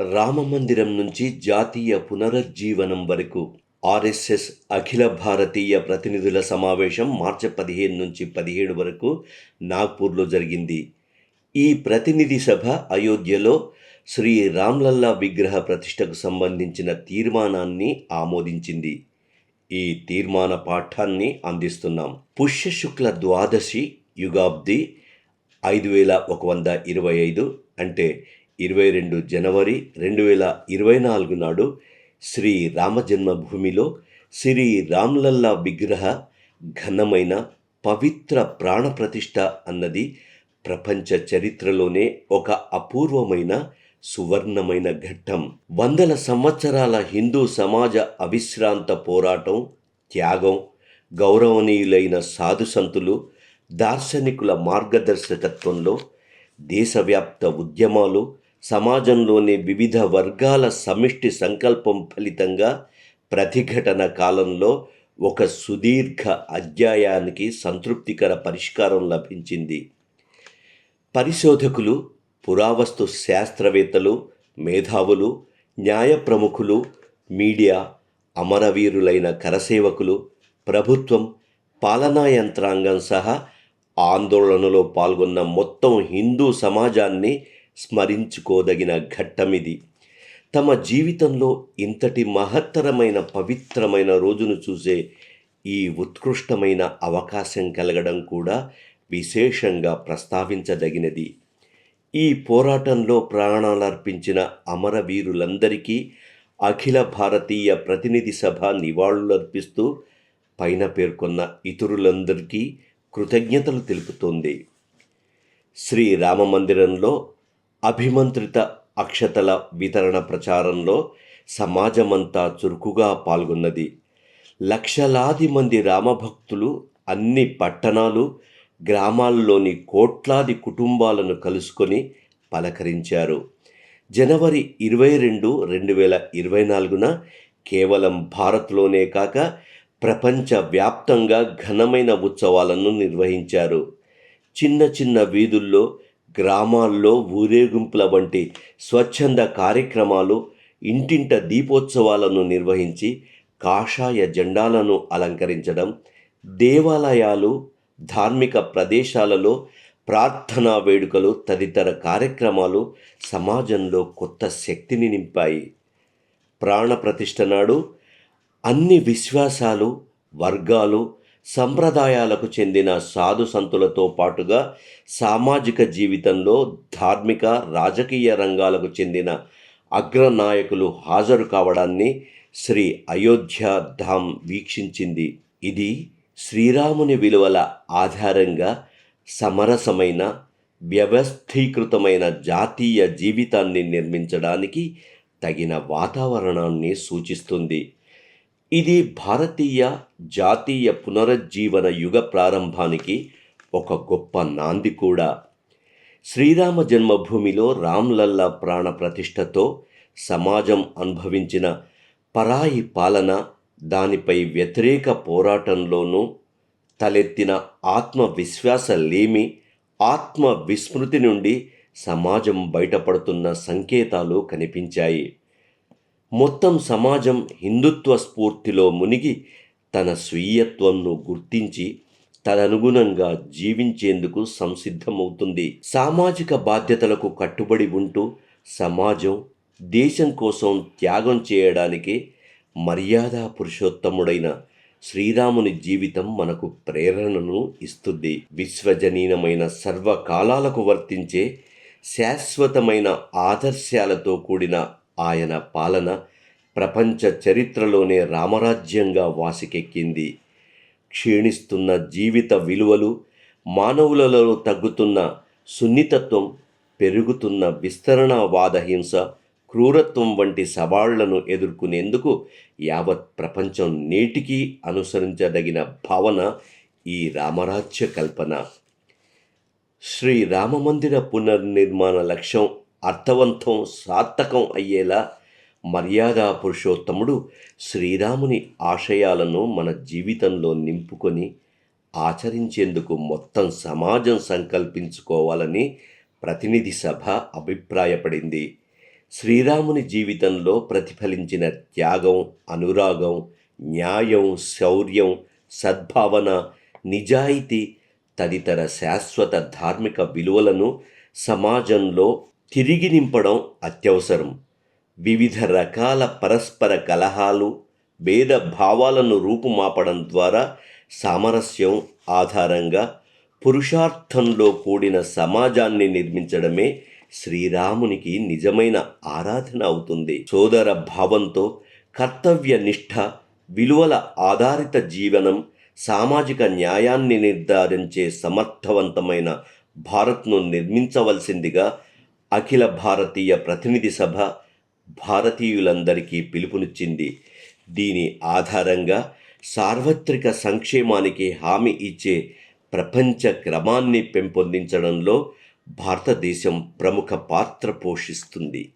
రామమందిరం నుంచి జాతీయ పునరుజ్జీవనం వరకు ఆర్ఎస్ఎస్ అఖిల భారతీయ ప్రతినిధుల సమావేశం మార్చి పదిహేను నుంచి పదిహేడు వరకు నాగ్పూర్లో జరిగింది. ఈ ప్రతినిధి సభ అయోధ్యలో శ్రీ రామ్లల్లా విగ్రహ ప్రతిష్టకు సంబంధించిన తీర్మానాన్ని ఆమోదించింది. ఈ తీర్మాన పాఠాన్ని అందిస్తున్నాం. పుష్యశుక్ల ద్వాదశి యుగాబ్ది ఐదు వేల ఒక వంద ఇరవై ఐదు అంటే ఇరవై రెండు జనవరి రెండు వేల ఇరవై నాలుగు నాడు శ్రీ రామజన్మభూమిలో శ్రీ రామ్లల్లా విగ్రహ ఘనమైన పవిత్ర ప్రాణప్రతిష్ఠ అన్నది ప్రపంచ చరిత్రలోనే ఒక అపూర్వమైన సువర్ణమైన ఘట్టం. వందల సంవత్సరాల హిందూ సమాజ అవిశ్రాంత పోరాటం త్యాగం గౌరవనీయులైన సాధుసంతులు దార్శనికుల మార్గదర్శకత్వంలో దేశవ్యాప్త ఉద్యమాలు సమాజంలోని వివిధ వర్గాల సమిష్టి సంకల్పం ఫలితంగా ప్రతిఘటన కాలంలో ఒక సుదీర్ఘ అధ్యాయానికి సంతృప్తికర పరిష్కారం లభించింది. పరిశోధకులు పురావస్తు శాస్త్రవేత్తలు మేధావులు న్యాయ ప్రముఖులు మీడియా అమరవీరులైన కరసేవకులు ప్రభుత్వం పాలనా యంత్రాంగం సహా ఆందోళనలో పాల్గొన్న మొత్తం హిందూ సమాజాన్ని స్మరించుకోదగిన ఘట్టమిది. తమ జీవితంలో ఇంతటి మహత్తరమైన పవిత్రమైన రోజును చూసే ఈ ఉత్కృష్టమైన అవకాశం కలగడం కూడా విశేషంగా ప్రస్తావించదగినది. ఈ పోరాటంలో ప్రాణాలర్పించిన అమరవీరులందరికీ అఖిల భారతీయ ప్రతినిధి సభ నివాళులర్పిస్తూ పైన పేర్కొన్న ఇతరులందరికీ కృతజ్ఞతలు తెలుపుతోంది. శ్రీరామ మందిరంలో అభిమంత్రిత అక్షతల వితరణ ప్రచారంలో సమాజమంతా చురుకుగా పాల్గొన్నది. లక్షలాది మంది రామభక్తులు అన్ని పట్టణాలు గ్రామాల్లోని కోట్లాది కుటుంబాలను కలుసుకొని పలకరించారు. జనవరి ఇరవై రెండు రెండు వేల ఇరవై నాలుగున కేవలం భారత్లోనే కాక ప్రపంచ వ్యాప్తంగా ఘనమైన ఉత్సవాలను నిర్వహించారు. చిన్న చిన్న వీధుల్లో గ్రామాల్లో ఊరేగింపుల వంటి స్వచ్ఛంద కార్యక్రమాలు ఇంటింట దీపోత్సవాలను నిర్వహించి కాషాయ జెండాలను అలంకరించడం దేవాలయాలు ధార్మిక ప్రదేశాలలో ప్రార్థనా వేడుకలు తదితర కార్యక్రమాలు సమాజంలో కొత్త శక్తిని నింపాయి. ప్రాణప్రతిష్ఠ నాడు అన్ని విశ్వాసాలు వర్గాలు సంప్రదాయాలకు చెందిన సాధు సంతులతో పాటుగా సామాజిక జీవితంలో ధార్మిక రాజకీయ రంగాలకు చెందిన అగ్రనాయకులు హాజరు కావడాన్ని శ్రీ అయోధ్య ధామ్ వీక్షించింది. ఇది శ్రీరాముని విలువల ఆధారంగా సమరసమైన వ్యవస్థీకృతమైన జాతీయ జీవితాన్ని నిర్మించడానికి తగిన వాతావరణాన్ని సూచిస్తుంది. ఇది భారతీయ జాతీయ పునరుజ్జీవన యుగ ప్రారంభానికి ఒక గొప్ప నాంది కూడా. శ్రీరామ జన్మభూమిలో రామ్లల్లా ప్రాణ ప్రతిష్టతో సమాజం అనుభవించిన పరాయి పాలన దానిపై వ్యతిరేక పోరాటంలోనూ తలెత్తిన ఆత్మవిశ్వాసలేమి ఆత్మ విస్మృతి నుండి సమాజం బయటపడుతున్న సంకేతాలు కనిపించాయి. మొత్తం సమాజం హిందుత్వ స్ఫూర్తిలో మునిగి తన స్వీయత్వంను గుర్తించి తదనుగుణంగా జీవించేందుకు సంసిద్ధమవుతుంది. సామాజిక బాధ్యతలకు కట్టుబడి ఉంటూ సమాజం దేశం కోసం త్యాగం చేయడానికి మర్యాద పురుషోత్తముడైన శ్రీరాముని జీవితం మనకు ప్రేరణను ఇస్తుంది. విశ్వజనీనమైన సర్వకాలాలకు వర్తించే శాశ్వతమైన ఆదర్శాలతో కూడిన ఆయన పాలన ప్రపంచ చరిత్రలోనే రామరాజ్యంగా వాసికెక్కింది. క్షీణిస్తున్న జీవిత విలువలు మానవులలో తగ్గుతున్న సున్నితత్వం పెరుగుతున్న విస్తరణవాద హింస క్రూరత్వం వంటి సవాళ్ళను ఎదుర్కొనేందుకు యావత్ ప్రపంచం నేటికీ అనుసరించదగిన భావన ఈ రామరాజ్య కల్పన. శ్రీ రామమందిర పునర్నిర్మాణ లక్ష్యం అర్థవంతం సార్థకం అయ్యేలా మర్యాద పురుషోత్తముడు శ్రీరాముని ఆశయాలను మన జీవితంలో నింపుకొని ఆచరించేందుకు మొత్తం సమాజం సంకల్పించుకోవాలని ప్రతినిధి సభ అభిప్రాయపడింది. శ్రీరాముని జీవితంలో ప్రతిఫలించిన త్యాగం అనురాగం న్యాయం శౌర్యం సద్భావన నిజాయితీ తదితర శాశ్వత ధార్మిక విలువలను సమాజంలో తిరిగి నింపడం అత్యవసరం. వివిధ రకాల పరస్పర కలహాలు భేద భావాలను రూపుమాపడం ద్వారా సామరస్యం ఆధారంగా పురుషార్థంలో కూడిన సమాజాన్ని నిర్మించడమే శ్రీరామునికి నిజమైన ఆరాధన అవుతుంది. సోదర భావంతో కర్తవ్య నిష్ఠ విలువల ఆధారిత జీవనం సామాజిక న్యాయాన్ని నిర్ధారించే సమర్థవంతమైన భారత్ను నిర్మించవలసిందిగా అఖిల భారతీయ ప్రతినిధి సభ భారతీయులందరికీ పిలుపునిచ్చింది. దీని ఆధారంగా సార్వత్రిక సంక్షేమానికి హామీ ఇచ్చే ప్రపంచ క్రమాన్ని పెంపొందించడంలో భారతదేశం ప్రముఖ పాత్ర పోషిస్తుంది.